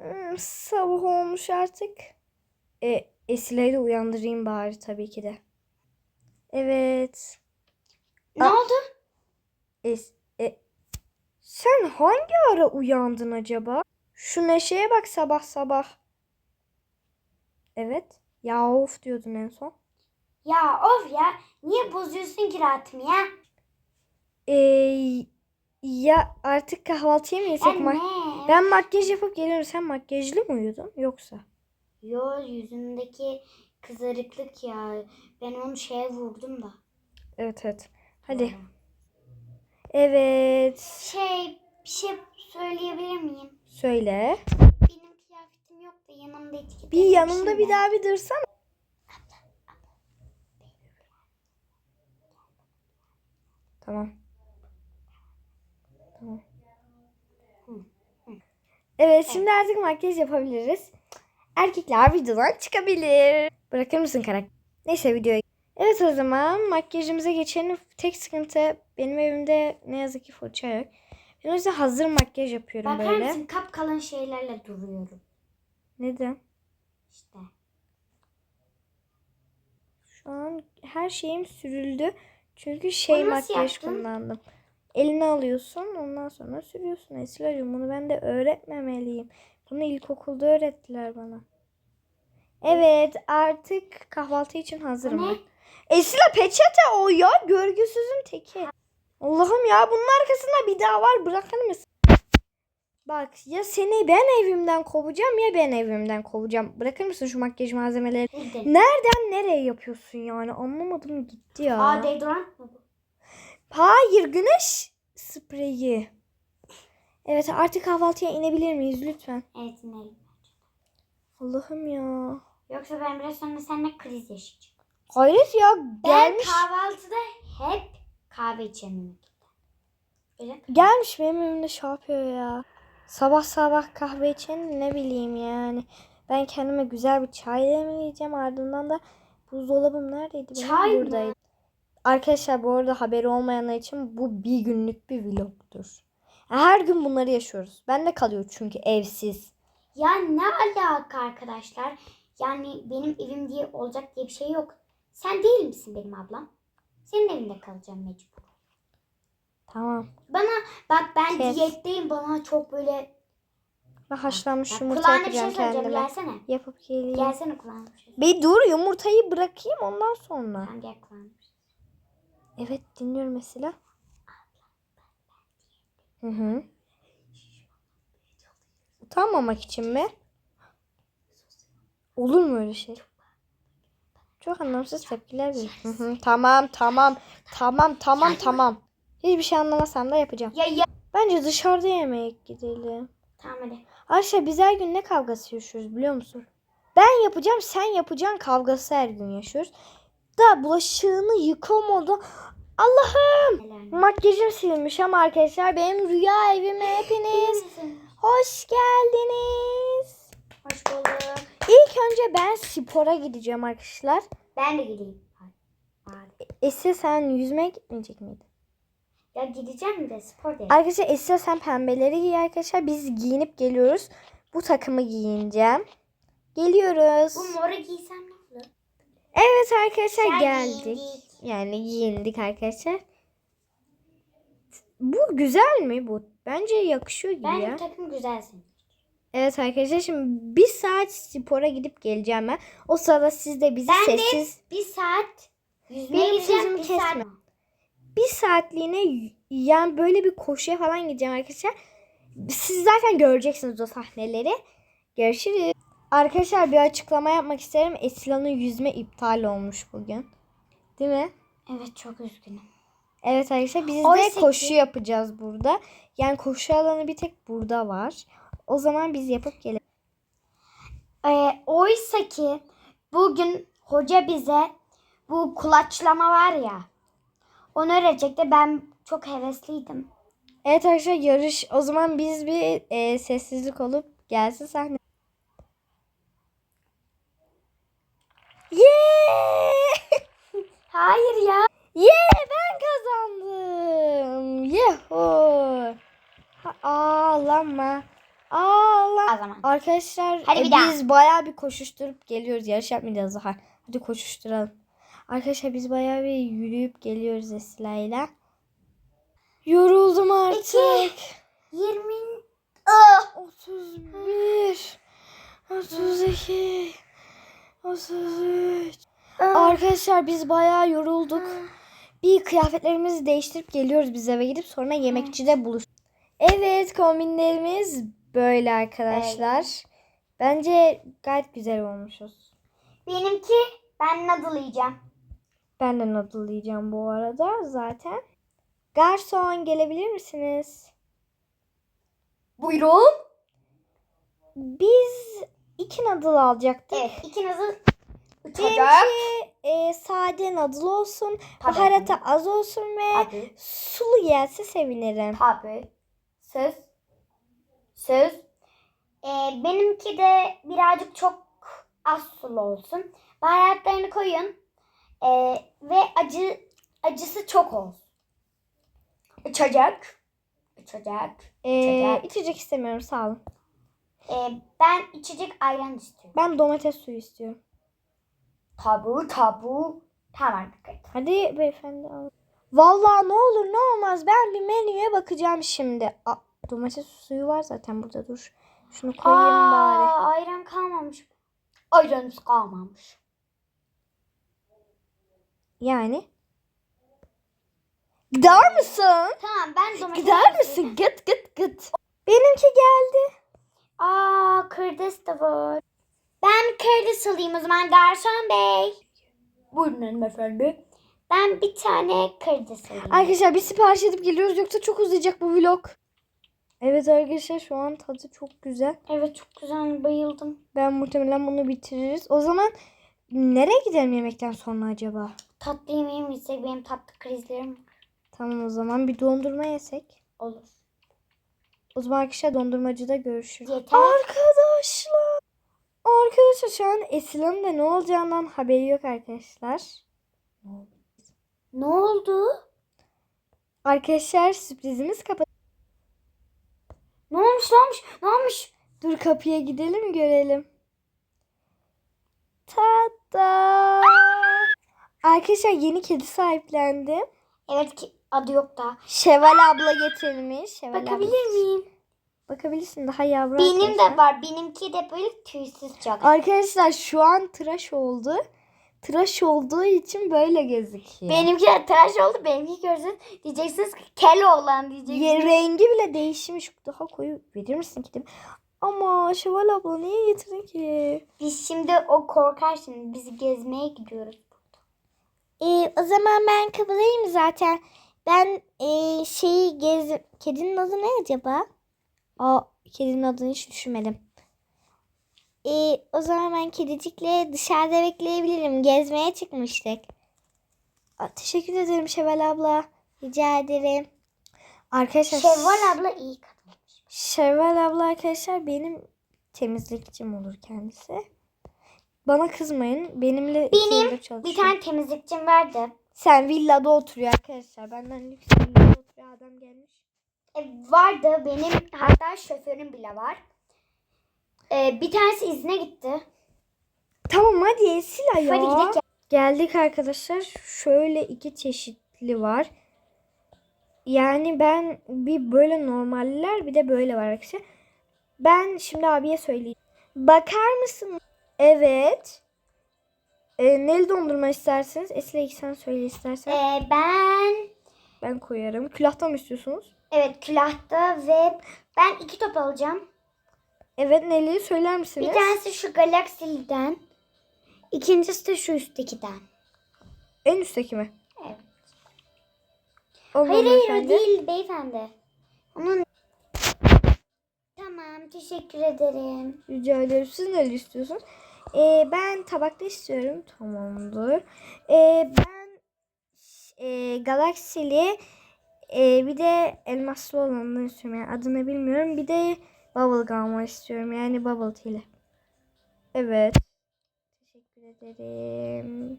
Hmm, sabah olmuş artık. E, Esile'yi de uyandırayım bari tabii ki de. Evet. Ne Ah. oldu? Es, e, sen hangi ara uyandın acaba? Şu neşeye bak sabah sabah. Evet. Ya of diyordun en son. Ya of ya. Niye bozuyorsun ki rahatımı ya? Ee, ya artık kahvaltıya mı yesek? Ya Mak- ne? Ben makyaj yapıp geliyorum. Sen makyajlı mı uyudun yoksa? Yo yüzündeki kızarıklık ya. Ben onu şeye vurdum da. Evet evet. Hadi. Evet. Şey bir şey söyleyebilir miyim? Söyle. Benim kıyafetim yok da yanımda etiket Bir yanımda etmişim bir daha bir dursana. Tamam. Tamam. Evet şimdi artık makyaj yapabiliriz. Erkekler videodan çıkabilir. Bırakır mısın karakter? Neyse videoya. Evet o zaman makyajımıza geçelim. Tek sıkıntı benim evimde ne yazık ki fırça yok. Ben o yüzden hazır makyaj yapıyorum Bakar böyle. mısın kapkalın şeylerle duruyorum. Neden? İşte. Şu an her şeyim sürüldü. Çünkü şey makyaj yaptın? kullandım. Eline alıyorsun ondan sonra sürüyorsun Esra'cığım. Bunu ben de öğretmemeliyim. Bunu ilkokulda öğrettiler bana. Evet artık kahvaltı için hazırım ne? Esra peçete o ya görgüsüzün teki. Allah'ım ya bunun arkasında bir daha var bırakır mısın? Bak ya seni ben evimden kovacağım ya ben evimden kovacağım. Bırakır mısın şu makyaj malzemeleri? Nereden nereye yapıyorsun yani? Anlamadım gitti ya. Aa deodorant mı bu? Hayır güneş spreyi. Evet artık kahvaltıya inebilir miyiz lütfen? Evet inelim. Allah'ım ya. Yoksa ben biraz sonra seninle kriz yaşayacağım. Hayret ya Ben gelmiş. kahvaltıda hep kahve içerim. Öyle mi? Gelmiş benim önümde şey yapıyor ya. Sabah sabah kahve için ne bileyim yani. Ben kendime güzel bir çay demleyeceğim ardından da buzdolabım neredeydi? benim? Çay mı? Buradaydı. Arkadaşlar bu arada haberi olmayanlar için bu bir günlük bir vlogdur. Her gün bunları yaşıyoruz. Ben de kalıyor çünkü evsiz. Ya ne alaka arkadaşlar? Yani benim evim diye olacak diye bir şey yok. Sen değil misin benim ablam? Senin evinde kalacağım mecbur. Tamam. Bana bak ben Kes. diyetteyim bana çok böyle Ben haşlanmış Bak, yumurta şey yapacağım söyleyeceğim kendime. gelsene. Yapıp geleyim. Gelsene kulağına bir şey. Bir dur yumurtayı bırakayım ondan sonra. Tamam gel kulağına şey. Evet dinliyorum mesela. Hı hı. Utanmamak için mi? Olur mu öyle şey? Çok anlamsız tepkiler veriyor. Hı hı. Tamam tamam. Tamam tamam tamam. Hiçbir şey anlamasam da yapacağım. Ya ya. Bence dışarıda yemeğe gidelim. Tamam hadi. Ayşe biz her gün ne kavgası yaşıyoruz biliyor musun? Ben yapacağım sen yapacaksın kavgası her gün yaşıyoruz. Da bulaşığını yıkamadı. Allah'ım. Makyajım silinmiş ama arkadaşlar benim rüya evime hepiniz hoş geldiniz. Hoş bulduk. İlk önce ben spora gideceğim arkadaşlar. Ben de gideyim. Hadi. Esra sen yüzmeye gitmeyecek miydin? Ya gideceğim de spor değil. Arkadaşlar Esra sen pembeleri giy arkadaşlar. Biz giyinip geliyoruz. Bu takımı giyineceğim. Geliyoruz. Bu moru giysem? Evet arkadaşlar Sen geldik. giyindik. Yani giyindik arkadaşlar. Bu güzel mi bu? Bence yakışıyor gibi Bence ya. bu takım güzelsin. Evet arkadaşlar şimdi bir saat spora gidip geleceğim ben. O sırada siz de bizi Ben de sessiz bir saat Benim sözümü kesme. saat. bir saatliğine yani böyle bir koşuya falan gideceğim arkadaşlar. Siz zaten göreceksiniz o sahneleri. Görüşürüz. Arkadaşlar bir açıklama yapmak isterim. Esila'nın yüzme iptal olmuş bugün. Değil mi? Evet çok üzgünüm. Evet arkadaşlar biz Oysa de ki- koşu yapacağız burada. Yani koşu alanı bir tek burada var. O zaman biz yapıp gelelim. Ee, oysa ki bugün hoca bize bu kulaçlama var ya onu öğretecekti. Ben çok hevesliydim. Evet arkadaşlar yarış. O zaman biz bir e, sessizlik olup gelsin sahne. Yeah! Hayır ya. Yeah ben kazandım. Ha, Ağlama. Allah. O zaman. Arkadaşlar Hadi e, bir daha. biz bayağı bir koşuşturup geliyoruz. Yarış yapmayacağız daha. Hadi koşuşturalım. Arkadaşlar biz bayağı bir yürüyüp geliyoruz Esra'yla. Yoruldum artık. 20. 31 32 33 Arkadaşlar biz bayağı yorulduk. Bir kıyafetlerimizi değiştirip geliyoruz biz eve gidip sonra yemekçide buluş. Evet kombinlerimiz böyle arkadaşlar. Bence gayet güzel olmuşuz. Benimki ben noodle yiyeceğim. Ben de noodle yiyeceğim bu arada zaten. Garson gelebilir misiniz? Buyurun. Biz iki noodle alacaktık. Evet iki noodle. Benimki e, sade noodle olsun. Tabii. Baharatı az olsun ve Tabii. sulu gelse sevinirim. Tabii. Söz. Söz. Ee, benimki de birazcık çok az sulu olsun. Baharatlarını koyun. Ee, ve acı acısı çok olsun. İçecek. İçecek. Ee, İçecek. içecek istemiyorum sağ olun. Ee, ben içecek ayran istiyorum. Ben domates suyu istiyorum. Tabu tabu. Tamam. Hadi beyefendi al. Vallahi ne olur ne olmaz ben bir menüye bakacağım şimdi. Aa, domates suyu var zaten burada dur. Şunu koyayım bari. Aa, ayran kalmamış. Ayranımız kalmamış. Yani. Gider misin? Tamam ben domates Gider misin? Gıt gıt gıt. Benimki geldi. Aa kırdes de var. Ben kırdes alayım o zaman garson bey. Buyurun hanımefendi. Ben bir tane kırdes alayım. Arkadaşlar bir sipariş edip geliyoruz yoksa çok uzayacak bu vlog. Evet arkadaşlar şu an tadı çok güzel. Evet çok güzel bayıldım. Ben muhtemelen bunu bitiririz. O zaman nereye gidelim yemekten sonra acaba? Tatlı yemeği mi benim tatlı krizlerim var. Tamam o zaman bir dondurma yesek. olur. O zaman arkadaşlar dondurmacıda görüşürüz. Yeter. Arkadaşlar. Arkadaşlar şu an Esila'nın da ne olacağından haberi yok arkadaşlar. Ne oldu? Arkadaşlar sürprizimiz kapat. Ne olmuş ne olmuş ne olmuş? Dur kapıya gidelim görelim. Tada. Arkadaşlar yeni kedi sahiplendi. Evet ki adı yok da. Şeval abla getirmiş. Şeval abla. Bakabilir miyim? Bakabilirsin daha yavru Benim arkadaşlar. de var. Benimki de böyle tüysüz çok. Arkadaşlar şu an tıraş oldu. Tıraş olduğu için böyle gözüküyor. Benimki de tıraş oldu. Benimki görsün. Diyeceksiniz ki kel oğlan diyeceksiniz. Ye- rengi bile değişmiş. Daha koyu verir misin ki? Ama Şeval abla niye getirdin ki? Biz şimdi o korkar şimdi. Biz gezmeye gidiyoruz. Ee, o zaman ben kabulayım zaten. Ben ee, şeyi gez... Kedinin adı ne acaba? Aa, kedinin adını hiç düşünmedim. Ee, o zaman ben kedicikle dışarıda bekleyebilirim. Gezmeye çıkmıştık. Aa, teşekkür ederim Şevval abla. Rica ederim. Arkadaşlar Şevval abla iyi kadın. Şevval abla arkadaşlar benim temizlikçim olur kendisi. Bana kızmayın. Benimle Benim. Bir tane temizlikçim vardı. Sen villada oturuyor arkadaşlar. Benden lüks villada oturuyor adam gelmiş. E, vardı. Benim hatta şoförüm bile var. E, bir tanesi izne gitti. Tamam hadi Esila ya. Hadi gidelim. Geldik arkadaşlar. Şöyle iki çeşitli var. Yani ben bir böyle normaller bir de böyle var arkadaşlar. Ben şimdi abiye söyleyeyim. Bakar mısın? Evet. Ee, neli dondurma isterseniz? Esila ilk sen söyle istersen. E, ben Ben koyarım. Külahtan mı istiyorsunuz? Evet külahta ve ben iki top alacağım. Evet neli söyler misiniz? Bir tanesi şu Galaxy'den. İkincisi de şu üsttekiden. En üstteki mi? Evet. Olmaz Hayır hayır o değil beyefendi. Onun Tamam teşekkür ederim. Rica ederim. Siz neler istiyorsunuz? Ee, ben tabakta istiyorum. Tamamdır. Ee, ben e, galaksili e, bir de elmaslı olanını istiyorum. Yani adını bilmiyorum. Bir de bubblegum var istiyorum. Yani bubble tea'li. Evet. Teşekkür ederim.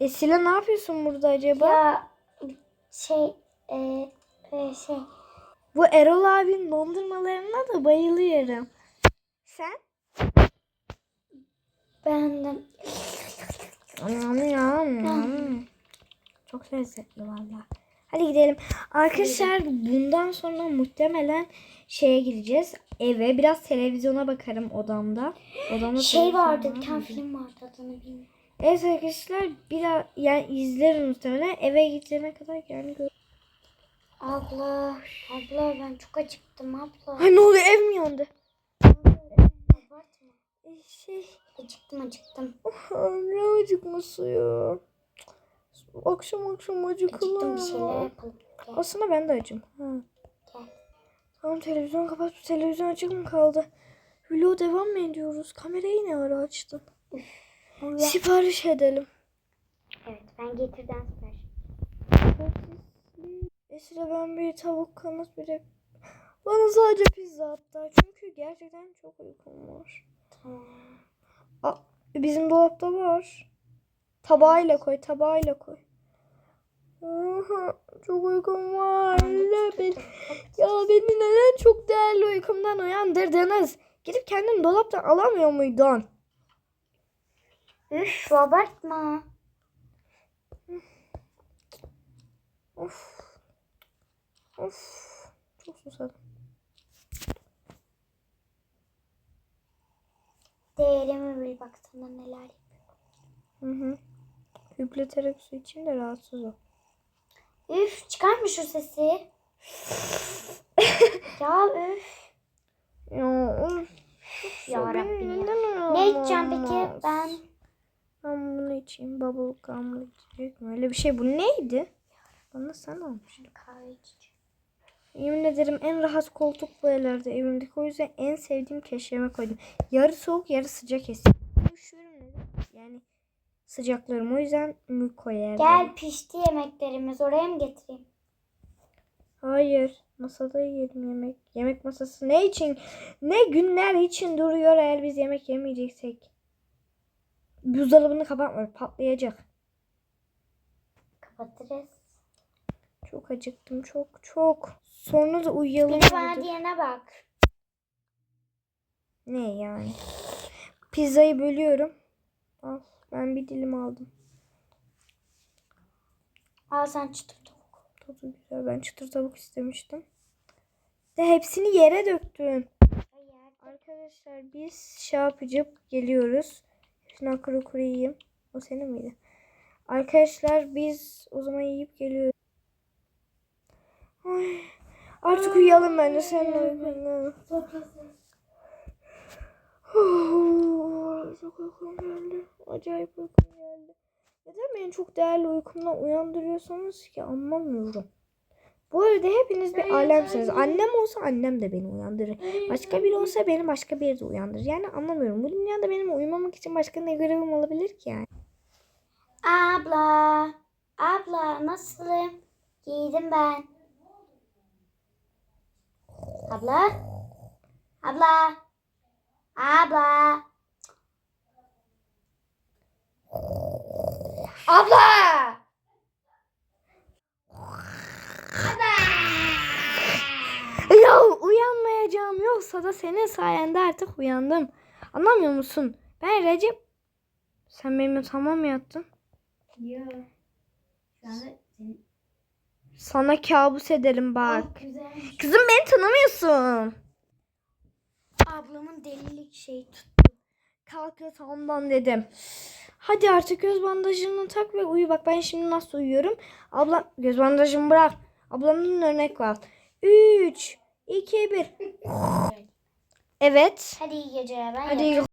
Esila ne yapıyorsun burada acaba? Ya şey e, e, şey Bu Erol abinin dondurmalarına da bayılıyorum. Sen? Ben de Çok lezzetli valla. Hadi gidelim. Arkadaşlar bundan sonra muhtemelen şeye gideceğiz. Eve biraz televizyona bakarım odamda. Odamda şey vardı var bir tane film vardı adını bilmiyorum. Evet arkadaşlar biraz yani izlerim muhtemelen. Eve gidene kadar yani gör. Abla, abla ben çok acıktım abla. Ay ne oluyor ev mi yandı? Abartma. Ee, Şey Acıktım acıktım. ne acıkması ya. Akşam akşam. Gel. Aslında ben de acım. Ha. Gel. Tamam televizyon kapat. Televizyon açık mı kaldı? Vlog devam mı ediyoruz? Kamerayı ne ara açtın? Sipariş edelim. Evet ben getirden ver. Esra ben bir tavuk kanat bir de bana sadece pizza hatta çünkü gerçekten çok uykum var. Tamam. Aa, bizim dolapta var. Tabağıyla koy, tabağıyla koy. Aha, çok uykum var. Ya, ben, ya beni neden çok değerli uykumdan uyandırdınız? Gidip kendin dolaptan alamıyor muydun? Üf abartma. Of. Of. Çok susadım. Değerime bir baksana neler. Hı hı. Hüpleterek su için de rahatsız ol. Üf çıkarma şu sesi. ya üf. Ya of. Ya Rabbim Ne içeceğim peki ben? Ben bunu içeyim. Bubble gum'lı içecek mi? Öyle bir şey. Bu neydi? Bana sen almıştın. Kahve içeceğim. Yemin ederim en rahat koltuk bu evlerde evimdeki. O yüzden en sevdiğim keşfeme koydum. Yarı soğuk yarı sıcak esiyor. Sıcaklarım. O yüzden mü koyardım. Gel pişti yemeklerimiz oraya mı getireyim? Hayır. Masada yiyelim yemek. Yemek masası ne için? Ne günler için duruyor eğer biz yemek yemeyeceksek. Buzdolabını kapatma. Patlayacak. Kapatırız. Çok acıktım. Çok çok. Sonra da uyuyalım. Bir de bana diyene bak. Ne yani? Pizzayı bölüyorum. Al. Ben bir dilim aldım. Al sen çıtır tavuk. Tadı güzel. Ben çıtır tavuk istemiştim. De hepsini yere döktün. Hayır. Arkadaşlar biz şey yapıcıp geliyoruz. Hepsini akırı kuru yiyeyim. O senin miydi? Arkadaşlar biz o zaman yiyip geliyoruz. Ay, artık uyuyalım ben de senin uykundan. Çok uykum geldi. Acayip uykum geldi. Neden beni çok değerli uykumdan uyandırıyorsunuz ki anlamıyorum. Bu arada hepiniz bir alemsiniz. Annem olsa annem de beni uyandırır. Başka biri olsa beni başka biri de uyandırır. Yani anlamıyorum. Bu dünyada benim uyumamak için başka ne görevim olabilir ki yani? Abla. Abla nasılım? Giydim ben. Abla. Abla. Abla. Abla. Ya uyanmayacağım yoksa da senin sayende artık uyandım. Anlamıyor musun? Ben Recep. Sen benim yatağıma mı yattın? Yok. Sana kabus ederim bak. güzelmiş. Kızım beni tanımıyorsun. Ablamın delilik şeyi tuttu. Kalk yatağımdan dedim. Hadi artık göz bandajını tak ve uyu. Bak ben şimdi nasıl uyuyorum. Abla göz bandajımı bırak. Ablamın örnek var. 3, 2, 1. Evet. Hadi iyi geceler. Ben Hadi yatıyorum.